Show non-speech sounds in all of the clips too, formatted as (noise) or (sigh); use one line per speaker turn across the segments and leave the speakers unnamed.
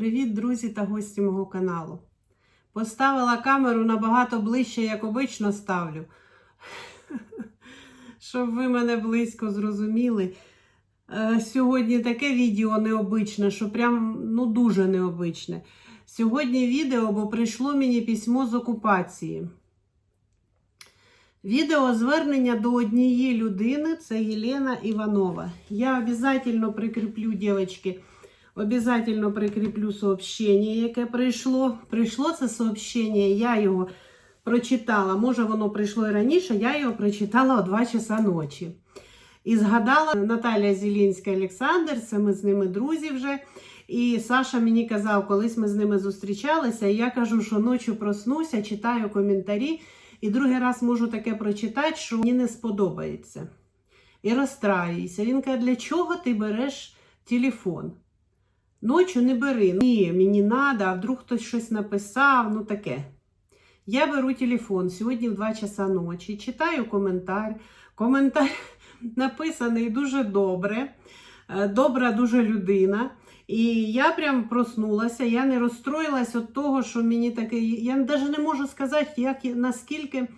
Привіт, друзі та гості мого каналу. Поставила камеру набагато ближче, як обично ставлю. (laughs) Щоб ви мене близько зрозуміли. Е, Сьогодні таке відео необичне, що прям ну дуже необичне. Сьогодні відео, бо прийшло мені письмо з окупації. Відео звернення до однієї людини це Єлена Іванова. Я обов'язково прикріплю, дівчатки, обов'язково прикріплю сообщення, яке прийшло. Прийшло це сообщення, я його прочитала. Може, воно прийшло і раніше, я його прочитала о 2 часа ночі. І згадала Наталія Зілінська Олександр, це ми з ними друзі вже. І Саша мені казав, колись ми з ними зустрічалися, і я кажу, що ночі проснуся, читаю коментарі, і другий раз можу таке прочитати, що мені не сподобається. І розстраююся. Він каже, для чого ти береш телефон? Ночі не бери. Ні, мені треба, а вдруг хтось щось написав, ну таке. Я беру телефон сьогодні в 2 часа ночі, читаю коментар. Коментар (laughs) написаний дуже добре, е, добра дуже людина. І я прям проснулася, я не розстроїлась від того, що мені таке. Я навіть не можу сказати, як наскільки.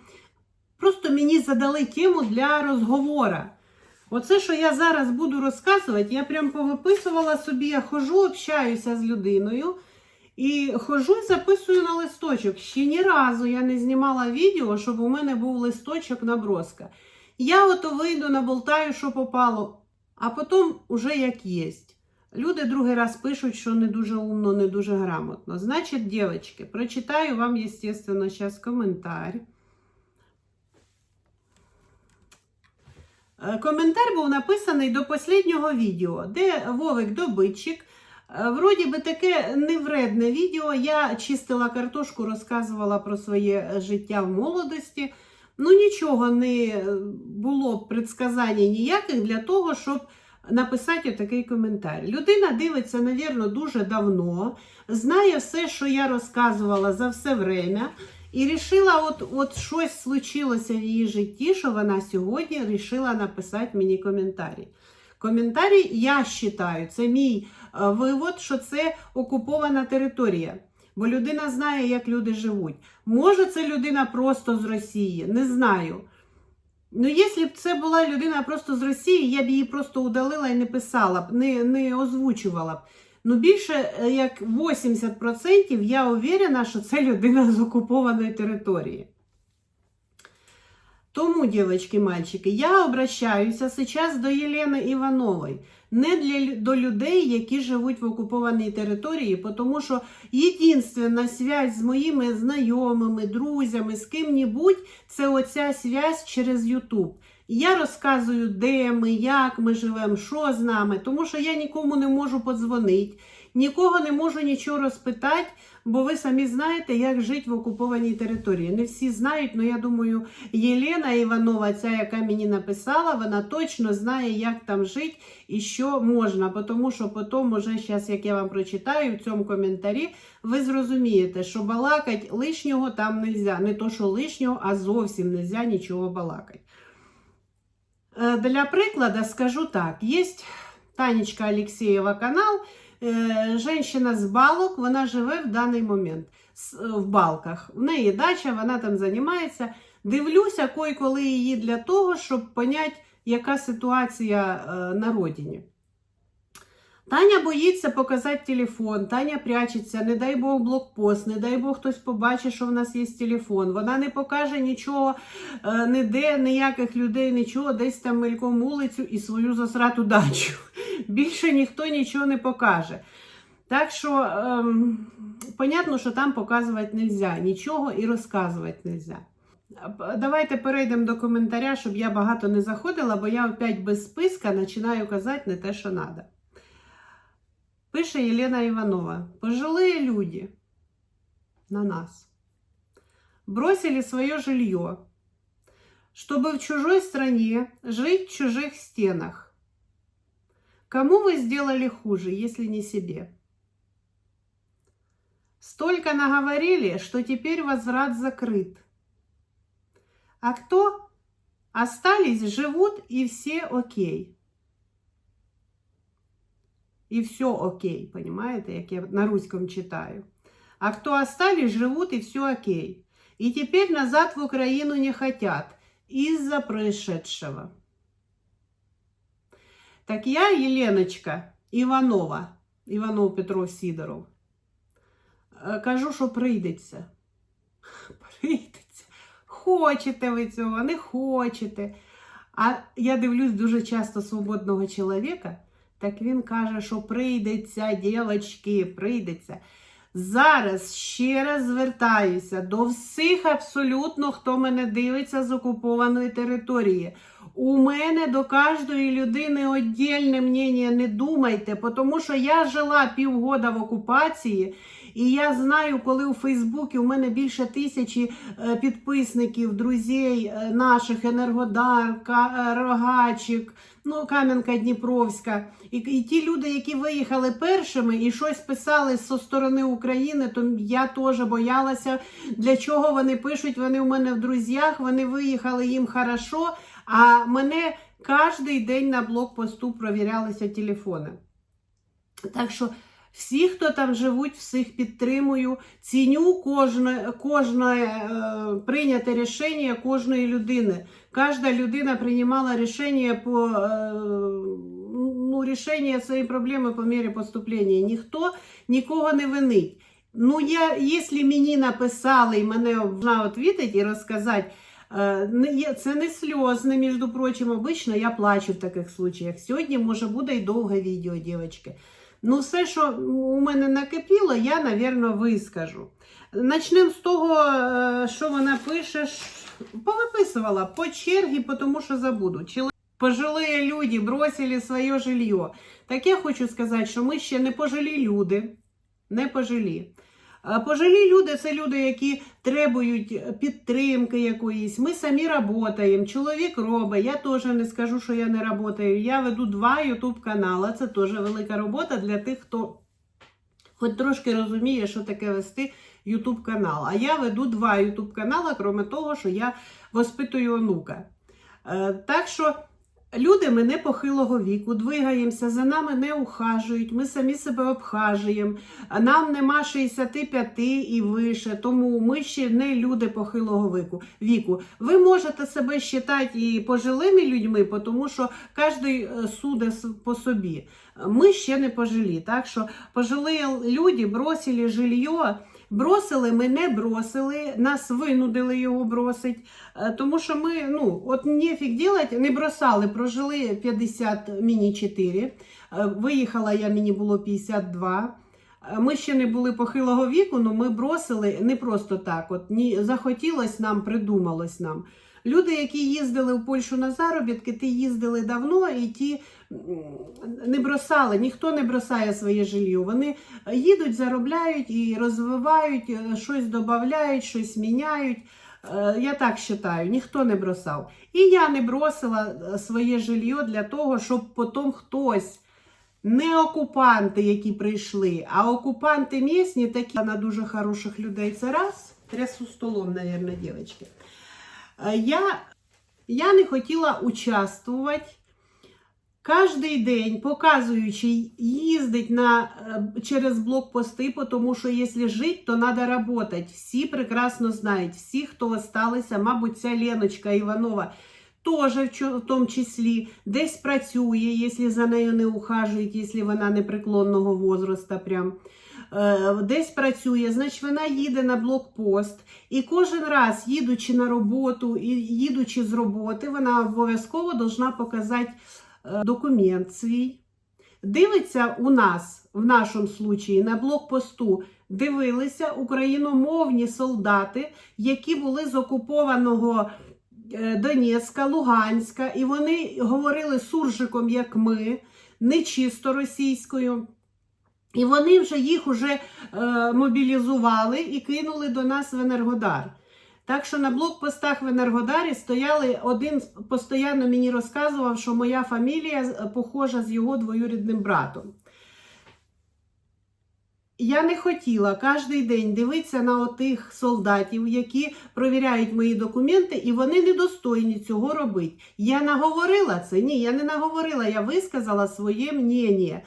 Просто мені задали тему для розговору. Оце, що я зараз буду розказувати, я прям повиписувала собі, я хожу, общаюся з людиною. І хожу і записую на листочок. Ще ні разу я не знімала відео, щоб у мене був листочок наброска. Я ото вийду, наболтаю, що попало, а потім уже як єсть. Люди другий раз пишуть, що не дуже умно, не дуже грамотно. Значить, дівчатки, прочитаю вам, естественно, зараз коментар. Коментар був написаний до останнього відео, де Вовик Добитчик. е, Вроді би таке невредне відео. Я чистила картошку, розказувала про своє життя в молодості. Ну, нічого не було предсказань ніяких для того, щоб написати такий коментар. Людина дивиться, навірно, дуже давно, знає все, що я розказувала за все время. І рішила, от, от щось случилося в її житті, що вона сьогодні вирішила написати мені коментарі. Коментарі, я вважаю, це мій е, вивод, що це окупована територія. Бо людина знає, як люди живуть. Може, це людина просто з Росії, не знаю. Ну, якщо б це була людина просто з Росії, я б її просто удалила і не писала б, не, не озвучувала б. Ну, більше е, як 80% я уверена, що це людина з окупованої території. Тому, дівчатки, мальчики, я обращаюся зараз до Єлени Іванової. Не для, до людей, які живуть в окупованій території, тому що єдинственна связь з моїми знайомими, друзями, з ким-небудь, це оця связь через Ютуб. Я розказую, де ми, як ми живемо, що з нами, тому що я нікому не можу подзвонити, нікого не можу нічого розпитати, бо ви самі знаєте, як жити в окупованій території. Не всі знають, але я думаю, Єлена Іванова, ця, яка мені написала, вона точно знає, як там жити і що можна. Тому що потім, уже зараз, як я вам прочитаю в цьому коментарі, ви зрозумієте, що балакать лишнього там не можна. Не то, що лишнього, а зовсім не можна нічого балакати. Е, Для прикладу скажу так: є Танечка Алексеєва канал. Е, Женщина з балок, вона живе в даний момент в балках. В неї дача, вона там займається. Дивлюся кой-коли її для того, щоб поняти, яка ситуація е, на родині. Таня боїться показати телефон, Таня прячеться, не дай Бог блокпост, не дай Бог хтось побачить, що в нас є телефон. Вона не покаже нічого, е, ніде, ніяких людей, нічого, десь там мельком вулицю і свою засрату дачу. (laughs) Більше ніхто нічого не покаже. Так що, ем, понятно, що там показувати не можна, нічого і розказувати не можна. Давайте перейдемо до коментаря, щоб я багато не заходила, бо я опять без списка починаю казати не те, що треба. Пише Єлена Іванова. Пожилые люди на нас бросили свое жилье, чтобы в чужой стране жить в чужих стенах. Кому вы сделали хуже, если не себе? Столько наговорили, что теперь возврат закрыт. А кто остались, живут и все окей. И все окей, понимаете, як я на русском читаю. А кто остались, живут и все окей. И теперь назад в Украину не хотят из-за происшедшего. Так я, Єленочка Іванова, Іванов Петров Сідоров, е, кажу, що прийдеться. (laughs) Прийдеться. Хочете ви цього, не хочете. А я дивлюсь дуже часто свободного чоловіка, так він каже, що прийдеться, дівчатки, прийдеться. Зараз ще раз звертаюся до всіх абсолютно, хто мене дивиться з окупованої території. У мене до кожної людини віддільне мнення, не думайте, тому що я жила півгода в окупації, і я знаю, коли у Фейсбуці у мене більше тисячі е, підписників, друзей е, наших Енергодар, е, Рогачик, ну, Кам'янка Дніпровська. І, і ті люди, які виїхали першими і щось писали зі сторони України, то я теж боялася, для чого вони пишуть. Вони у мене в друзях, вони виїхали їм хорошо. А мене кожен день на блокпосту провірялися телефони. Так що всі, хто там живуть, всіх підтримую, ціню кожне, кожне е, прийняте рішення кожної людини. Кожна людина приймала рішення по е, ну, рішення цієї проблеми по мірі поступлення. Ніхто нікого не винить. Ну, я, якщо мені написали і мене можна відповідати і розказати, Е, Це не сльозне, між прочим, обично я плачу в таких случаях. Сьогодні, може, буде і довге відео, дівчатки. Ну, все, що у мене накипіло, я, напевно, вискажу. Начнемо з того, е, що вона пише, повиписувала по чергі, тому що забуду. Пожилые люди бросили своє жилье. Так я хочу сказати, що ми ще не пожилі люди. Не пожилі. Пожилі люди це люди, які требують підтримки якоїсь. Ми самі працюємо, чоловік робить. Я теж не скажу, що я не працюю. Я веду два ютуб канали. Це теж велика робота для тих, хто хоч трошки розуміє, що таке вести ютуб канал. А я веду два ютуб канали, крім того, що я воспитую онука. Е, Так що. Люди ми не похилого віку, двигаємося, за нами не ухажують, ми самі себе обхажуємо, нам нема 65 і вище, тому ми ще не люди похилого віку. Ви можете себе вважати і пожилими людьми, тому що кожен судить по собі. Ми ще не пожилі. Так що пожилі люди бросили жилье, бросили, ми не бросили, нас винудили його бросити. Е, Тому що ми, ну, от нефіг делать, не бросали, прожили 50, мені 4. Е, Виїхала я, мені було 52. Е, Ми ще не були похилого віку, але ми бросили не просто так. От ні, захотілось нам, придумалось нам. Люди, які їздили в Польщу на заробітки, ті їздили давно і ті не бросали, ніхто не бросає своє жилье. Вони їдуть, заробляють і розвивають, е, щось додають, щось міняють. Е, Я так вважаю, ніхто не бросав. І я не бросила е, своє жилье для того, щоб потім хтось, не окупанти, які прийшли, а окупанти місні, такі на дуже хороших людей. Це раз. Трясу столом, мабуть, дівчатки. Е, Я, я не хотіла участвувати Кожний день, показуючи, їздить на, е, через блокпости, тому що якщо жити, то треба працювати. Всі прекрасно знають, всі, хто осталися, мабуть, ця Леночка Іванова теж в тому числі десь працює, якщо за нею не ухажують, якщо вона непреклонного возрасту прям. Е, Десь працює, значить вона їде на блокпост, і кожен раз, їдучи на роботу і їдучи з роботи, вона обов'язково повинна показати е, документ свій. Дивиться у нас, в нашому случаї, на блокпосту дивилися україномовні солдати, які були з окупованого е, Донецька, Луганська, і вони говорили суржиком, як ми, не чисто російською. І вони вже їх вже е, мобілізували і кинули до нас в Енергодар. Так що на блокпостах в Енергодарі стояли один постійно мені розказував, що моя фамілія похожа з його двоюрідним братом. Я не хотіла кожен день дивитися на отих солдатів, які провіряють мої документи, і вони недостойні цього робити. Я наговорила це? Ні, я не наговорила, я висказала своє мнення.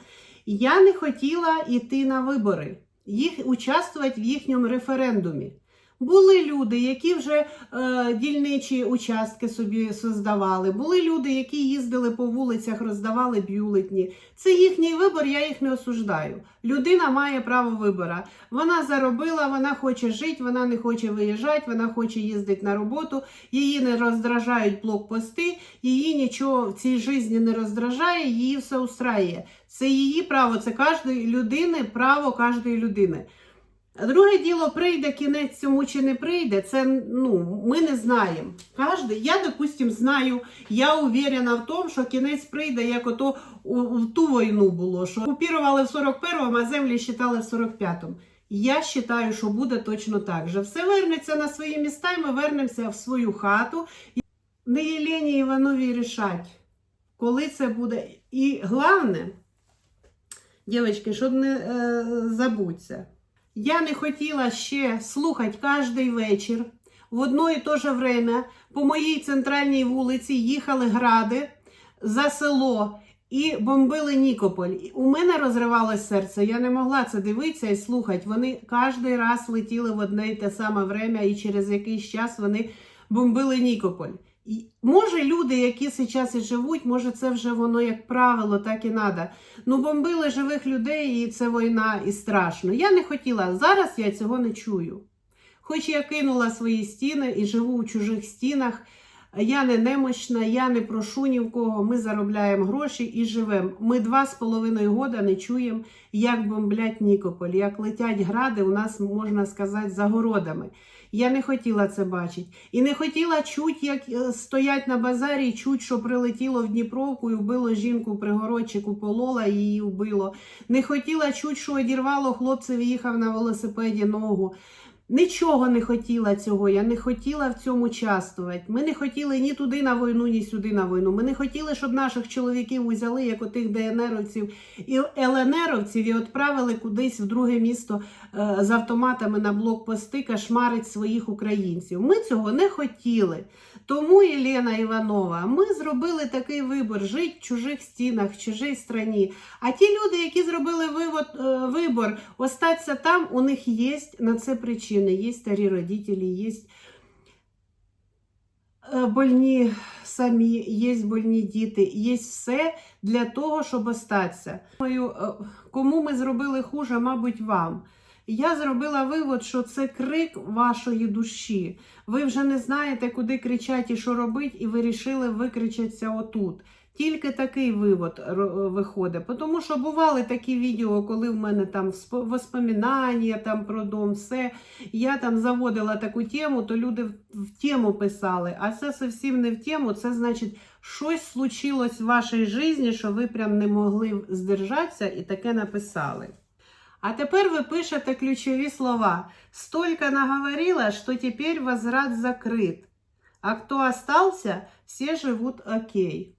Я не хотіла йти на вибори, їх участвувати в їхньому референдумі. Були люди, які вже е, дільничі участки собі создавали. Були люди, які їздили по вулицях, роздавали бюлетні. Це їхній вибор, я їх не осуждаю. Людина має право вибора. Вона заробила, вона хоче жити, вона не хоче виїжджати, вона хоче їздити на роботу. Її не роздражають блокпости, її нічого в цій житті не роздражає, її все устраює. Це її право, це кожної людини, право кожної людини. Друге діло, прийде кінець цьому чи не прийде, це ну, ми не знаємо. Кожний, я, допустим, знаю, я уверена в тому, що кінець прийде, як ото у ту війну було, що окупували в 41-му, а землі вважали в 45-му. Я вважаю, що буде точно так же. Все вернеться на свої міста, і ми вернемося в свою хату. Не Єлені Іванові рішать, коли це буде. І головне, дівчатки, щоб не е, забудься. Я не хотіла ще слухати кожний вечір. В одно і те же время по моїй центральній вулиці їхали гради за село і бомбили Нікополь. У мене розривалось серце. Я не могла це дивитися і слухати. Вони кожен раз летіли в одне і те саме время, і через якийсь час вони бомбили Нікополь. Може, люди, які зараз і живуть, може, це вже воно як правило, так і треба. Ну, бомбили живих людей, і це війна, і страшно. Я не хотіла. Зараз я цього не чую. Хоч я кинула свої стіни і живу у чужих стінах, я не немощна, я не прошу ні в кого. Ми заробляємо гроші і живемо. Ми два з половиною года не чуємо, як бомблять Нікополь, як летять гради, у нас, можна сказати, за городами. Я не хотіла це бачити. І не хотіла чути, як е, стоять на базарі, і чуть, що прилетіло в Дніпровку і вбило жінку при городчику, полола і її вбило. Не хотіла чути, що одірвало хлопцеві їхав на велосипеді ногу. Нічого не хотіла цього, я не хотіла в цьому участвувати. Ми не хотіли ні туди на війну, ні сюди на війну. Ми не хотіли, щоб наших чоловіків узяли, як отих ДНРовців і ЛНРовців, і відправили кудись в друге місто е, з автоматами на блокпости кошмарить своїх українців. Ми цього не хотіли. Тому, Єлена Іванова, ми зробили такий вибір жити в чужих стінах, в чужій страні. А ті люди, які зробили вивод, е, вибір остатися там, у них є на це причини. Є старі родителі, є е, больні самі, є больні діти, є все для того, щоб остатися. Е, Кому ми зробили хуже, мабуть, вам. Я зробила вивод, що це крик вашої душі. Ви вже не знаєте, куди кричати і що робити, і вирішили викричатися отут. Тільки такий вивод виходить. Тому що бували такі відео, коли в мене там спо- воспоминання там про дом, все. Я там заводила таку тему, то люди в тему писали. А це зовсім не в тему. Це значить, щось случилось в вашій житті, що ви прям не могли здержатися і таке написали. А тепер ви пишете ключові слова. Столько наговорила, что теперь возврат закрыт. А кто остался, все живут окей.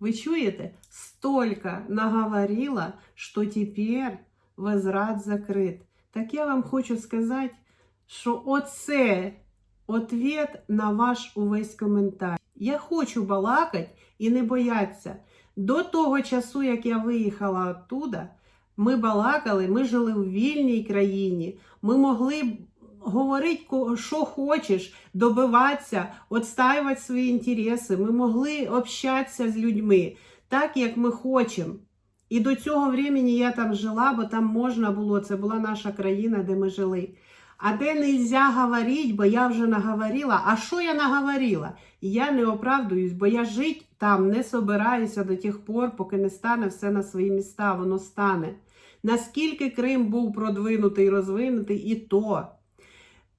Ви чуєте? Столько наговорила, що тепер возврат закрит. Так я вам хочу сказати, що оце ответ на ваш увесь коментар. Я хочу балакати і не боятися. До того часу, як я виїхала оттуда, ми балакали, ми жили в вільній країні, ми могли говорити, що хочеш, добиватися, відстаювати свої інтереси. Ми могли общатися з людьми так, як ми хочемо. І до цього времени я там жила, бо там можна було, це була наша країна, де ми жили. А де не можна говорити, бо я вже наговорила. А що я наговорила? Я не оправдуюсь, бо я жити там не собираюся до тих пор, поки не стане все на свої міста, воно стане. Наскільки Крим був продвинутий, розвинутий, і то.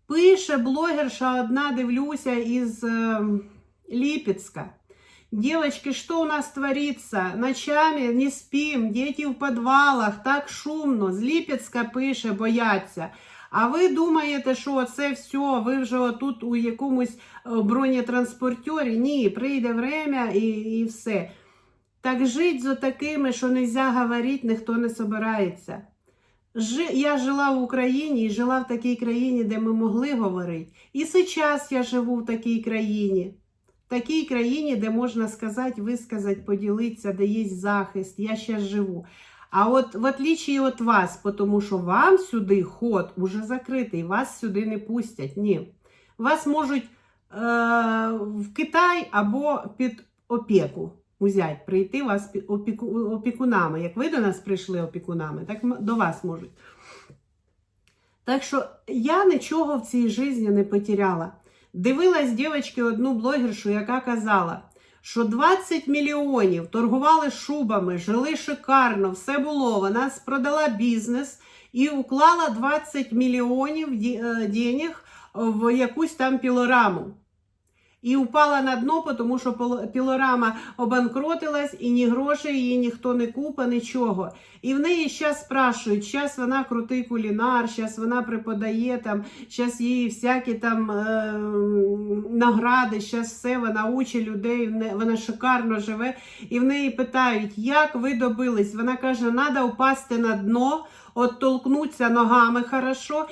Пише блогерша одна, дивлюся, із е, Липецка. Девочки, что у нас творится? Ночами не спим, дети в подвалах, так шумно. З Липецка пише, бояться. А ви думаєте, що це все, ви вже тут у якомусь е, бронетранспортері? Ні, прийде время і, і все. Так жить за такими, що не можна говорити, ніхто не собирається. Жи- Я жила в Україні і жила в такій країні, де ми могли говорити. І зараз я живу в такій країні. такій країні, де можна сказати, висказати, поділитися, де є захист, я ще живу. А от в отличие від вас, тому що вам сюди ход уже закритий, вас сюди не пустять. Ні. Вас можуть е, в Китай або під опіку узять, прийти вас під опіку, опікунами. Як ви до нас прийшли опікунами, так до вас можуть. Так що я нічого в цій житті не потеряла. Дивилась дівчинки одну блогершу, яка казала, що 20 мільйонів торгували шубами, жили шикарно, все було. Вона продала бізнес і уклала 20 мільйонів е, денег в якусь там пілораму. І упала на дно, тому що пілорама обанкротилась, і ні грошей її ніхто не купа, нічого. І в неї зараз спрашують, зараз вона крутий кулінар, зараз вона преподає там, зараз їй всякі там е, награди, зараз все, вона учить людей, вона шикарно живе. І в неї питають, як ви добились? Вона каже, треба впасти на дно, оттолкнутися ногами хорошо.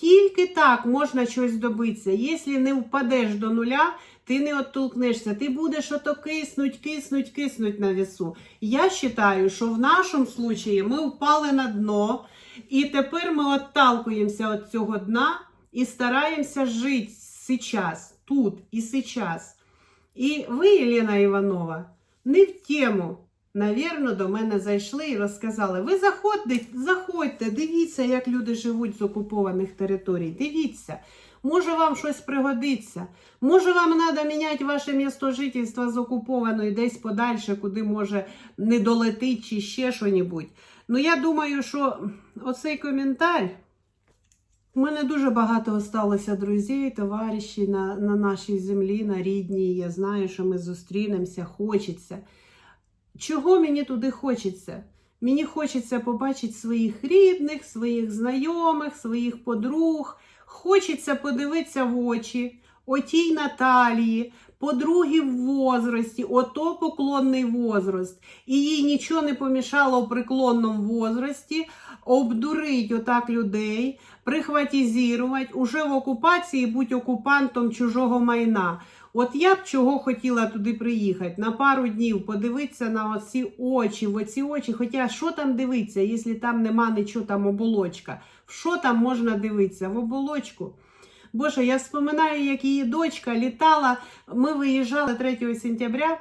Тільки так можна щось добитися. Якщо не впадеш до нуля, ти не оттолкнешся, ти будеш ото киснуть, киснуть, киснуть на весу. Я вважаю, що в нашому случаї ми впали на дно, і тепер ми отталкуємося від цього дна і стараємося жити сейчас, тут і сейчас. І ви, Єлена Іванова, не в тему, навірно, до мене зайшли і розказали: ви заходьте, заходьте, дивіться, як люди живуть з окупованих територій. Дивіться. Може, вам щось пригодиться. Може, вам треба міняти ваше місто жительства з окупованої десь подальше, куди може не долетить чи ще що-небудь. Ну, я думаю, що оцей коментар. У мене дуже багато осталося друзів, товаришів на, на нашій землі, на рідній. Я знаю, що ми зустрінемося, хочеться. Чого мені туди хочеться? Мені хочеться побачити своїх рідних, своїх знайомих, своїх подруг. Хочеться подивитися в очі отій Наталії, подруги в возрості, ото поклонний возраст. І їй нічого не помішало в преклонному возрості обдурить отак людей, прихватизувати, уже в окупації бути окупантом чужого майна. От я б чого хотіла туди приїхати на пару днів, подивитися на оці очі, в оці очі. Хоча що там дивитися, якщо там нема нічого, там оболочка. Що там можна дивитися? В оболочку. Боже, я вспоминаю, як її дочка літала. Ми виїжджали 3 сентября.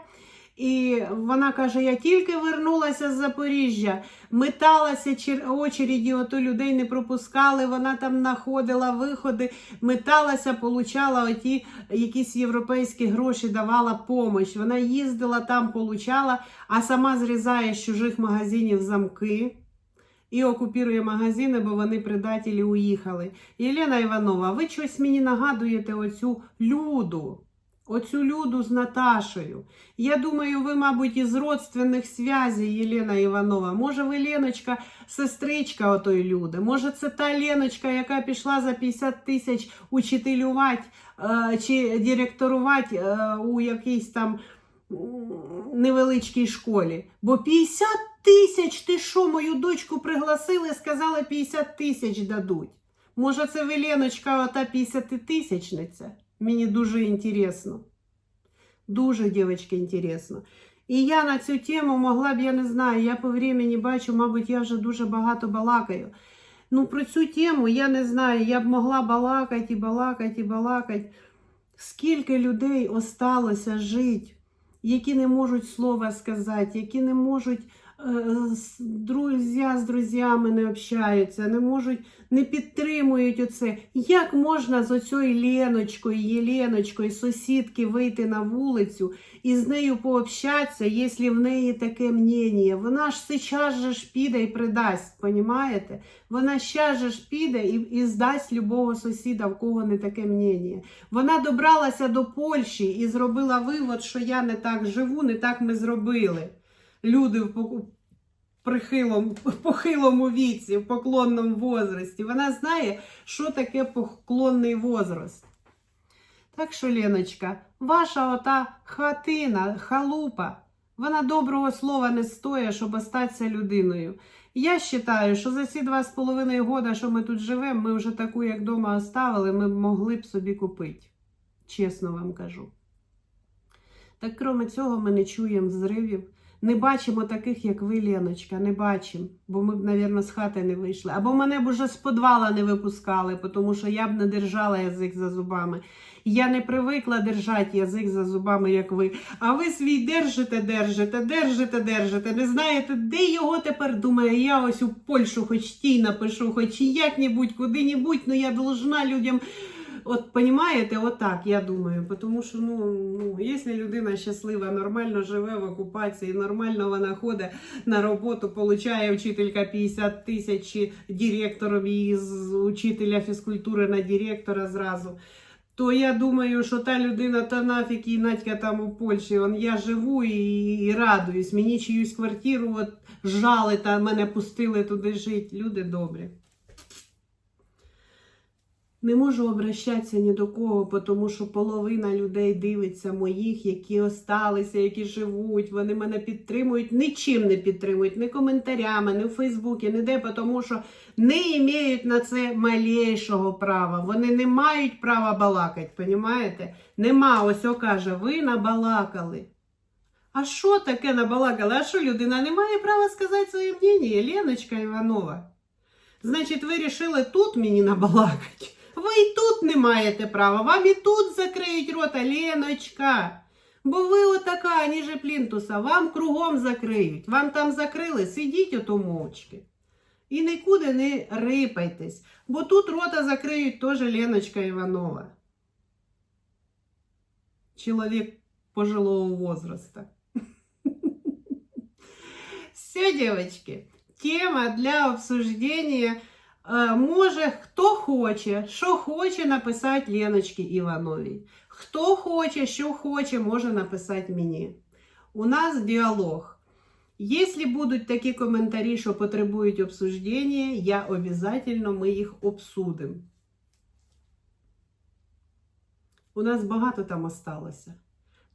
І вона каже: я тільки вернулася з Запоріжжя, металася чер- очереді, ото людей не пропускали. Вона там знаходила виходи, металася, получала оті якісь європейські гроші, давала помощь. Вона їздила там, получала, а сама зрізає з чужих магазинів замки. І окупірує магазини, бо вони предателі уїхали. Єлена Іванова, ви щось мені нагадуєте оцю люду. Оцю люду з Наташею. Я думаю, ви, мабуть, із родственних зв'язей, Єлена Іванова. Може, ви Леночка, сестричка отої люди. Може, це та Леночка, яка пішла за 50 тисяч учителювати е, чи директорувати е, у якійсь там невеличкій школі. Бо 50 тисяч, ти що, мою дочку пригласили, сказали 50 тисяч дадуть. Може, це ви Леночка, ота 50-тисячниця? Мені дуже інтересно. Дуже, дівчатки, інтересно. І я на цю тему могла б, я не знаю, я по времени бачу, мабуть, я вже дуже багато балакаю. Ну, про цю тему я не знаю, я б могла балакати і балакати і балакати. Скільки людей осталося жити, які не можуть слова сказати, які не можуть друзі з друзями не общаються, не можуть, не підтримують оце. Як можна з оцею Леночкою, Єленочкою, сусідки вийти на вулицю і з нею пообщатися, якщо в неї таке мнення? Вона ж сейчас же ж піде і придасть, понімаєте? Вона щас же ж піде і, і здасть любого сусіда, в кого не таке мнення. Вона добралася до Польщі і зробила вивод, що я не так живу, не так ми зробили. Люди в прихилому, (laughs) похилому віці, в поклонному возрасті. Вона знає, що таке поклонний возраст. Так що, Леночка, ваша ота хатина, халупа, вона доброго слова не стоїть, щоб остатися людиною. Я вважаю, що за ці два з половиною года, що ми тут живемо, ми вже таку, як вдома оставили, ми б могли б собі купити. Чесно вам кажу. Так крім цього, ми не чуємо взривів. Не бачимо таких, як ви, Леночка, не бачимо. Бо ми б, мабуть, з хати не вийшли. Або мене б уже з підвала не випускали, тому що я б не держала язик за зубами. Я не привикла держати язик за зубами, як ви. А ви свій держите, держите, держите, держите. Не знаєте, де його тепер думає. Я ось у Польщу хоч тій напишу, хоч як-небудь, куди-небудь, ну я должна людям. От понімаєте, отак, я думаю. Тому що ну, ну, якщо людина щаслива, нормально живе в окупації, нормально вона ходить на роботу, получає вчителька 50 тисяч, директором її з учителя фізкультури на директора зразу. То я думаю, що та людина та нафіг і Надька там у Польщі. Он, я живу і, і радуюсь. Мені чиюсь квартиру от жали та мене пустили туди жити. Люди добрі. Не можу обращатися ні до кого, тому що половина людей дивиться моїх, які осталися, які живуть. Вони мене підтримують, нічим не підтримують, ні коментарями, ні в Фейсбуці, ніде, тому що не мають на це малейшого права. Вони не мають права балакати, понімаєте? Нема, ось о каже, ви набалакали. А що таке набалакали? А що людина не має права сказати своє мнення, Леночка Іванова? Значить, ви вирішили тут мені набалакати. Ви і тут не маєте права, вам і тут закриють рота, Леночка. Бо ви отака, ніже плінтуса, вам кругом закриють. Вам там закрили, сидіть ото мовчки. І нікуди не рипайтесь, бо тут рота закриють теж Леночка Іванова. Чоловік пожилого возраста. (laughs) Все, девочки, тема для обсуждения. Е, Може, хто хоче, що хоче написати Леночці Івановій. Хто хоче, що хоче, може написати мені. У нас діалог. Якщо будуть такі коментарі, що потребують обсуждення, я обов'язково ми їх обсудимо. У нас багато там осталося.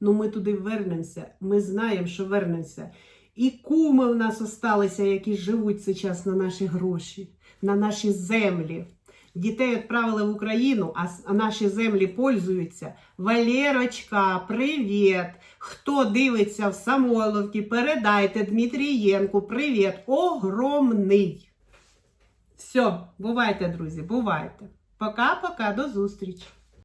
Ну ми туди вернемося. Ми знаємо, що вернемося. І куми в нас осталися, які живуть зараз на наші гроші, на наші землі. Дітей відправили в Україну, а, наші землі пользуються. Валерочка, привіт! Хто дивиться в Самойловці, передайте Дмитрієнку привіт. Огромний. Все, бувайте, друзі, бувайте. Пока-пока, до зустрічі.